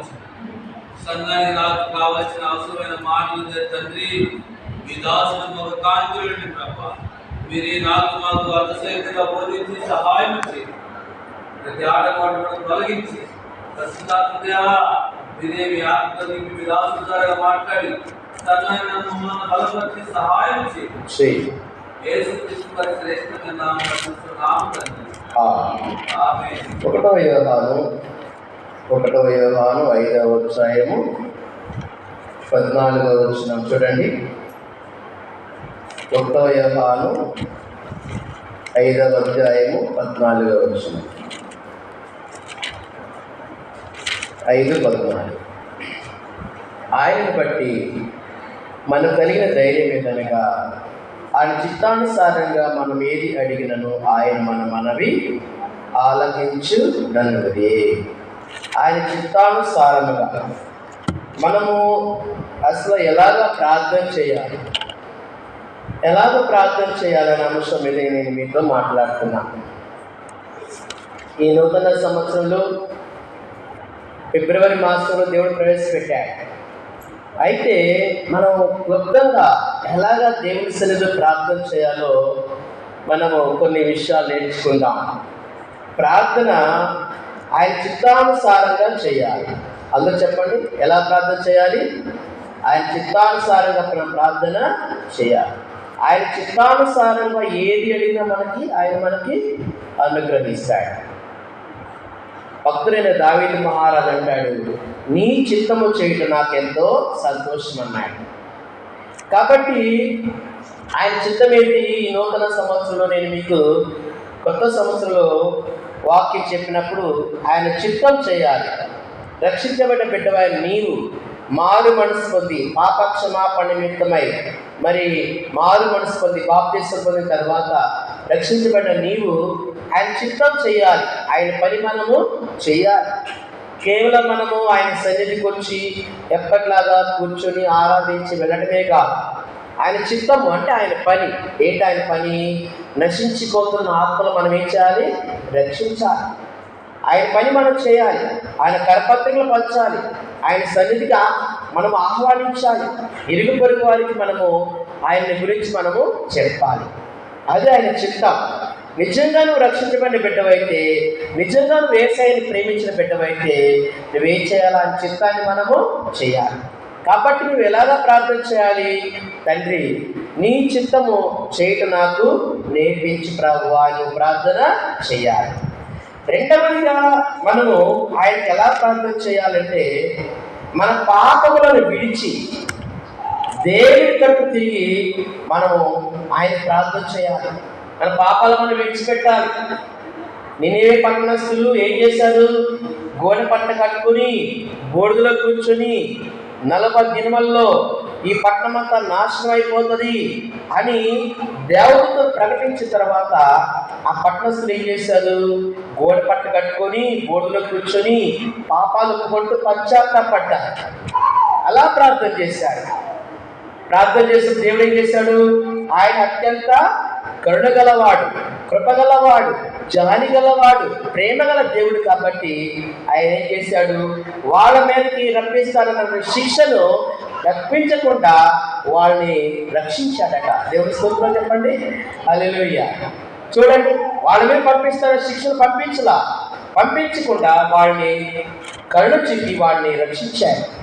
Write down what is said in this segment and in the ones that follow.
వచ్చింది సంఘానికి నాకు కావాల్సిన అవసరమైన మాటలు తండ్రి మీ దాసులను ఒక కాంతులండి ప్రభా మీరే నాకు మాకు అర్థసహితంగా బోధించి సహాయం చేయండి ప్రతి ఆటపాటు తొలగించి ప్రస్తుతాత్మదేవా మీరే మీ ఆత్మతో నింపి మీ దాసుల ద్వారా మాట్లాడి సంఘాన్ని మమ్మల్ని బలపరిచి సహాయం చేయండి చేయి యేసు ఒకటవ యోగాను ఐదవ అధ్యాయము పద్నాలుగవ వచనం చూడండి. ఒకటవ యోగాను ఐదవ అధ్యాయము పద్నాలుగవ వచనం. ఐదు పద్నాలుగు. ఆయనను బట్టి మనం కలిగిన ధైర్యం కనుక ఆయన చిత్తానుసారంగా మనం ఏది అడిగినను ఆయన మన మనవి ఆలకించు నన్నుదే ఆయన చిత్తానుసారముగా మనము అసలు ఎలాగ ప్రార్థన చేయాలి? ఎలాగ ప్రార్థన చేయాలనే అంశం మీద నేను మీతో మాట్లాడుతున్నాను ఈ నూతన సంవత్సరంలో ఫిబ్రవరి మాసంలో దేవుడు ప్రవేశపెట్టాడు. అయితే మనం క్లుప్తంగా ఎలాగా దేవుని సన్నిధి ప్రార్థన చేయాలో మనము కొన్ని విషయాలు నేర్చుకుందాం. ప్రార్థన ఆయన చిత్తానుసారంగా చేయాలి. అందరూ చెప్పండి ఎలా ప్రార్థన చేయాలి? ఆయన చిత్తానుసారంగా మనం ప్రార్థన చేయాలి. ఆయన చిత్తానుసారంగా ఏది అడిగినా మనకి ఆయన మనకి అనుగ్రహిస్తాడు భక్తుడైన దావేది మహారాజు అంటాడు నీ చిత్తము చేయటం నాకెంతో సంతోషం అన్నాడు కాబట్టి ఆయన చిత్తం ఏంటి? ఈ నూతన సంవత్సరంలో నేను మీకు కొత్త సంవత్సరంలో వాక్యం చెప్పినప్పుడు ఆయన చిత్తం చేయాలి. రక్షించబడ్డ బిడ్డవారి నీవు మారు మనసు పొంది పాపక్షమాపణ నిమిత్తమై మరి మారు మనసు పొంది బాప్తీసం పొందిన తర్వాత రక్షించబడ్డ నీవు ఆయన చిత్తం చేయాలి. ఆయన పని మనము చేయాలి. కేవలం మనము ఆయన సన్నిధికి వచ్చి ఎప్పటిలాగా కూర్చొని ఆరాధించి వెళ్ళడమే కాదు ఆయన చిత్తము అంటే ఆయన పని. ఏంటి ఆయన పని? నశించిపోతున్న ఆత్మలు మనం ఏం చేయాలి? రక్షించాలి. ఆయన పని మనం చేయాలి. ఆయన కరపత్రికలు పంచాలి. ఆయన సన్నిధిగా మనం ఆహ్వానించాలి. ఇరుగు పొరుగు వారికి మనము ఆయన్ని గురించి మనము చెప్పాలి. అది ఆయన చిత్తం. నిజంగా నువ్వు రక్షించబడిన బిడ్డవైతే నిజంగా నువ్వు ఏసైని ప్రేమించిన బిడ్డవైతే నువ్వేం చేయాలా? అని చిత్తాన్ని మనము చేయాలి. కాబట్టి నువ్వు ఎలాగా ప్రార్థన చేయాలి? తండ్రి నీ చిత్తము చేయటం నాకు నేర్పించి ప్రభువా నువ్వు ప్రార్థన చేయాలి. రెండవదిగా మనము ఆయనకి ఎలా ప్రార్థన చేయాలంటే మన పాపములను విడిచి దేవుడి తట్టు తిరిగి మనము ఆయన ప్రార్థన చేయాలి. మన పాపాలు మనం విడిచిపెట్టాలి. నేనేమి పట్టణస్తులు ఏం చేశారు? గోనె పట్ట కట్టుకుని బోర్డులో కూర్చొని నలభై దినమల్లో ఈ పట్టణం అంతా నాశనం అయిపోతుంది అని దేవుడితో ప్రకటించిన తర్వాత ఆ పట్టణస్తులు ఏం చేశారు? గోడ పట్ట కట్టుకొని బోర్డులో కూర్చొని పాపాలు కొట్టు పశ్చాత్తాపడ్డారు. అలా ప్రార్థన చేశారు. ప్రార్థన చేసిన దేవుడు ఏం చేశాడు? ఆయన అత్యంత కరుణగలవాడు. కృపగలవాడు జాలి గలవాడు ప్రేమ గల దేవుడు కాబట్టి ఆయన ఏం చేశాడు? వాళ్ళ మీదకి రప్పిస్తారన్న శిక్షను రప్పించకుండా వాళ్ళని రక్షించాడట. దేవుడి స్తోత్రం చెప్పండి. అల్లెలుయ్య చూడండి వాళ్ళ మీద పంపిస్తారన్న శిక్షను పంపించలా. పంపించకుండా వాళ్ళని కరుణ చూపి వాళ్ళని రక్షించాడు.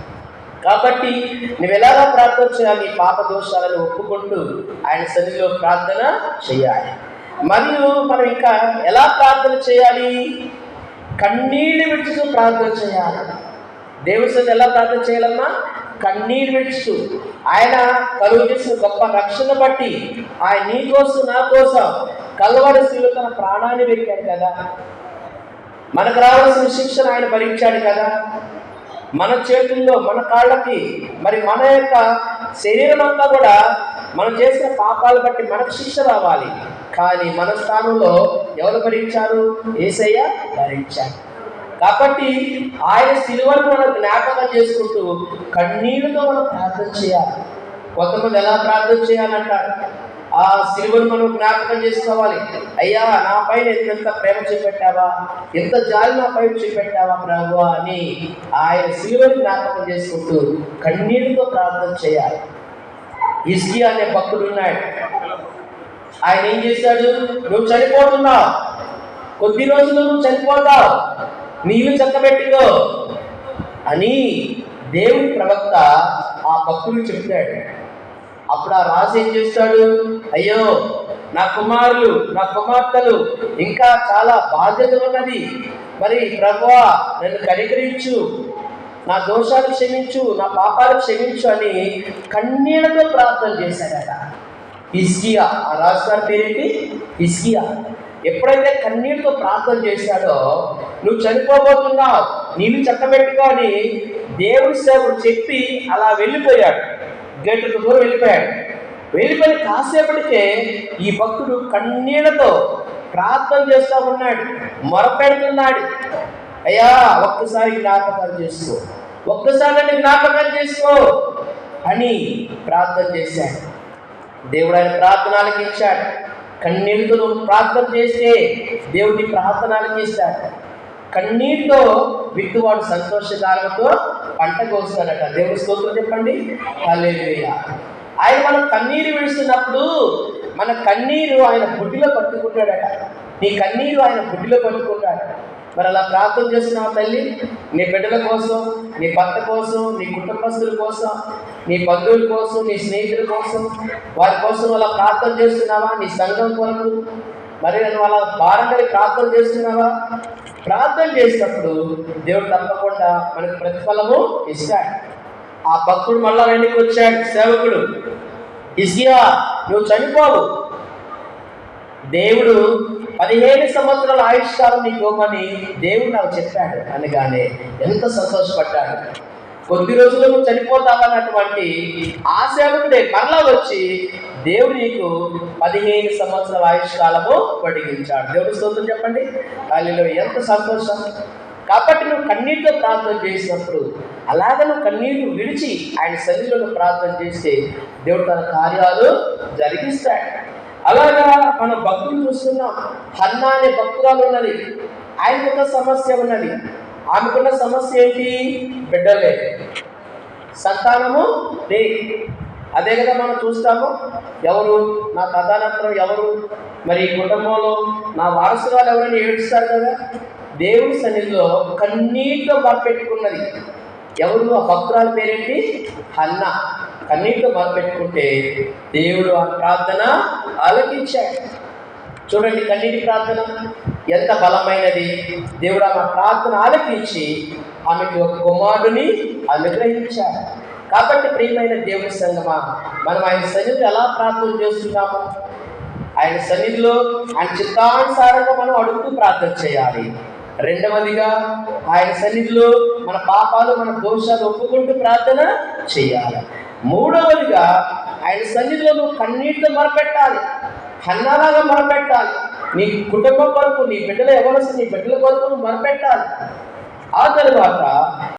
కాబట్టి నువ్వు ఎలాగా ప్రార్థన చేయాలి నీ పాప దోషాలను ఒప్పుకుంటూ ఆయన సన్నిధిలో ప్రార్థన చేయాలి. మరియు మనం ఇంకా ఎలా ప్రార్థన చేయాలి? కన్నీళ్ళు విడుచుతూ ప్రార్థన చేయాలి. దేవుడి ఎలా ప్రార్థన చేయాలమ్మా? కన్నీరు విడుచుతూ ఆయన కలుగు చేసిన గొప్ప రక్షణ బట్టి ఆయన నీ కోసం నా కోసం కలవరి శిలువ తన ప్రాణాన్ని పెట్టాడు కదా. మనకు రావాల్సిన శిక్షణ ఆయన భరించాడు కదా. మన చేతుల్లో మన కాళ్ళకి మరి మన యొక్క శరీరం అంతా కూడా మనం చేసిన పాపాలు బట్టి మనకు శిక్ష రావాలి. కానీ మన స్థానంలో ఎవరు భరించారు? ఏసయ్య భరించారు కాబట్టి ఆయన సిలువను మనం జ్ఞాపకం చేసుకుంటూ కన్నీళ్ళతో మనం ప్రార్థన చేయాలి. కొంతమంది ఎలా ప్రార్థన చేయాలంటారు? ఆ సిలువను మనం జ్ఞాపకం చేసుకోవాలి. అయ్యా నా పైన ఎంత ప్రేమ చూపెట్టావా? ఎంత జాలి నా పైన చూపెట్టావా ప్రభు అని ఆయన సిలువను జ్ఞాపకం చేసుకుంటూ కన్నీటితో ప్రార్థన చేయాలి. ఇస్కి అనే భక్తుడు ఉన్నాడు. ఆయన ఏం చేశాడు? నువ్వు చనిపోతున్నావు. కొద్ది రోజులు నువ్వు చనిపోతావు. నీళ్ళు చక్కబెట్టుకో అని దేవుని ప్రవక్త ఆ భక్తుడు చెప్తాడు. అప్పుడు ఆ రాజు ఏం చేస్తాడు? అయ్యో నా కుమారులు నా కుమార్తెలు ఇంకా చాలా బాధ్యత ఉన్నది. మరి ప్రభువా నన్ను కనికరించు. నా దోషాలు క్షమించు నా పాపాలు క్షమించు అని కన్నీళ్ళతో ప్రార్థన చేశాడట. హిస్కియా ఆ రాజుగారి పేరేంటి? హిస్కియా ఎప్పుడైతే కన్నీటితో ప్రార్థన చేశాడో నువ్వు చనిపోబోతున్నావు నీళ్ళు చక్కబెట్టుకో అని దేవుడి సేవకుడు చెప్పి అలా వెళ్ళిపోయాడు. గేటుకు దూరం వెళ్ళిపోయాడు. వెళ్ళిపోయి కాసేపటికే ఈ భక్తుడు కన్నీళ్ళతో ప్రార్థన చేస్తూ ఉన్నాడు. మొరపెడుతున్నాడు. అయ్యా ఒక్కసారి జ్ఞాపకాలు చేసుకో. ఒక్కసారి జ్ఞాపకాలు చేసుకో అని ప్రార్థన చేశాడు. దేవుడు ఆయన ప్రార్థనలకు ఇచ్చాడు. కన్నీటితో ప్రార్థన చేస్తే దేవుడి ప్రార్థనలు చేశాడు. కన్నీటితో విత్తువాడు సంతోషకాలతో పంట కోస్తాడట. దేవుడి స్తోత్రం చెప్పండి? ఆయన మనం కన్నీరు విడుస్తున్నప్పుడు మన కన్నీరు ఆయన బుడ్డిలో పట్టుకుంటాడట. నీ కన్నీరు ఆయన బుడ్డిలో పట్టుకుంటాడు. మరి అలా ప్రార్థన చేస్తున్నావు తల్లి? నీ బిడ్డల కోసం నీ భర్త కోసం నీ కుటుంబస్తుల కోసం నీ బంధువుల కోసం నీ స్నేహితుల కోసం వారి కోసం అలా ప్రార్థన చేస్తున్నావా? నీ సంఘం కొరకు? మరి నేను అలా భారంగా ప్రార్థన చేస్తున్నావా? ప్రార్థన చేసినప్పుడు దేవుడు తప్పకుండా మనకు ప్రతిఫలము ఇస్తాడు. ఆ భక్తుడు మళ్ళా వెండికి వచ్చాడు సేవకుడు. ఇస్యా నువ్వు చనిపోవు. దేవుడు పదిహేను సంవత్సరాల ఆయుష్కాలం నీకు ఇవ్వమని దేవుడు నాకు చెప్పాడు. అనగానే ఎంత సంతోషపడ్డాడు. కొద్ది రోజులు నువ్వు చనిపోతావన్నటువంటి ఆ సేవకుడే మరలా వచ్చి దేవుడు నీకు పదిహేను సంవత్సరాల ఆయుష్కాలము పొడిగించాడు. దేవుడు స్తోత్రం చెప్పండి. వాళ్ళలో ఎంత సంతోషం. కాబట్టి నువ్వు కన్నీటితో ప్రార్థన చేసినప్పుడు అలాగే నువ్వు కన్నీళ్ళు విడిచి ఆయన శరీరంలో ప్రార్థన చేస్తే దేవుడు తన కార్యాలు జరిగిస్తాడు. అలాగా మన భక్తులు చూస్తున్నాం. హన్నా అనే భక్తురాలు ఉన్నది. ఆయనకున్న సమస్య ఉన్నది. ఆమెకున్న సమస్య ఏంటి? బిడ్డలే. సంతానము లే అదే కదా మనం చూస్తాము. ఎవరు? నా తదానంతరం ఎవరు? మరి ఈ కుటుంబంలో నా వారసురాలు ఎవరైనా ఏడుస్తారు కదా? దేవుడి సన్నిధిలో కన్నీటితో మొరపెట్టుకున్నది ఎవరు? ఆ భక్తురాల పేరేంటి? హన్న. కన్నీటితో మొరపెట్టుకుంటే దేవుడు ఆ ప్రార్థన ఆలోచించాడు చూడండి కన్నీటి ప్రార్థన ఎంత బలమైనది. దేవుడు ఆమె ప్రార్థన ఆలకించి ఆమెకి ఒక కుమారుని అనుగ్రహించాడు కాబట్టి ప్రియమైన దేవుని సంగమా మనం ఆయన సన్నిధిలో ఎలా ప్రార్థన చేస్తున్నాము? ఆయన సన్నిధిలో ఆయన చిత్తానుసారంగా మనం అడుగుతూ ప్రార్థన చేయాలి. రెండవదిగా ఆయన సన్నిధిలో మన పాపాలు మన దోషాలు ఒప్పుకుంటూ ప్రార్థన చేయాలి. మూడవదిగా ఆయన సన్నిధిలో నువ్వు కన్నీటితో మొరపెట్టాలి హన్నాలాగా మొరపెట్టాలి. నీ కుటుంబం కొరకు నీ బిడ్డలు ఎవరు నీ బిడ్డల కొరకు నువ్వు మొరపెట్టాలి. ఆ తర్వాత